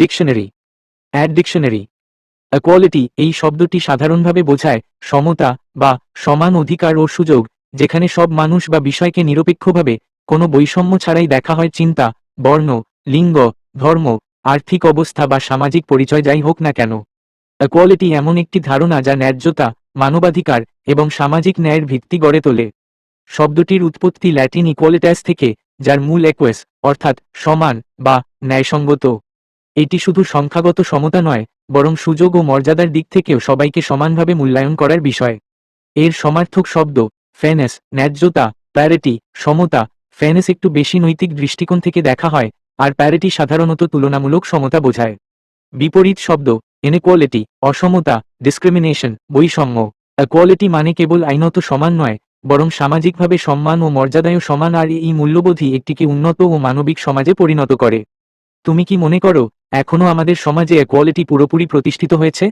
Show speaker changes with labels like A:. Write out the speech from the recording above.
A: Dictionary add dictionary equality এই শব্দটি সাধারণভাবে বোঝায় সমতা বা সমান অধিকার ও সুযোগ, যেখানে সব মানুষ বা বিষয়কে নিরপেক্ষভাবে কোনো বৈষম্য ছাড়াই দেখা হয় চিন্তা, বর্ণ, লিঙ্গ, ধর্ম, আর্থিক অবস্থা বা সামাজিক পরিচয় যাই হোক না কেন। ইকুয়ালিটি এমন একটি ধারণা যা ন্যায্যতা, মানবাধিকার এবং সামাজিক ন্যায়ের ভিত্তি গড়ে তোলে। শব্দটির উৎপত্তি ল্যাটিন ইকোয়ালিটাস থেকে, যার মূল একুয়েস অর্থাৎ সমান বা ন্যায়সঙ্গত। এটি শুধু সংখ্যাগত সমতা নয়, বরং সুযোগ ও মর্যাদার দিক থেকেও সবাইকে সমানভাবে মূল্যায়ন করার বিষয়। এর সমার্থক শব্দ, ফেনেস, ন্যায্যতা, প্যারেটি, সমতা। ফেনেস একটু বেশি নৈতিক দৃষ্টিকোণ থেকে দেখা হয়, আর প্যারেটি সাধারণত তুলনামূলক সমতা বোঝায়। বিপরীত শব্দ ইনইকুয়ালিটি অসমতা ডিসক্রিমিনেশন বৈষম্য। ইকুয়ালিটি মানে কেবল আইনত সমান নয়, বরং সামাজিকভাবে সম্মান ও মর্যাদায়ও সমান, আর এই মূল্যবোধই একটিকে উন্নত ও মানবিক সমাজে পরিণত করে। তুমি কি মনে করো এখনও আমাদের সমাজে কোয়ালিটি পুরোপুরি প্রতিষ্ঠিত হয়েছে?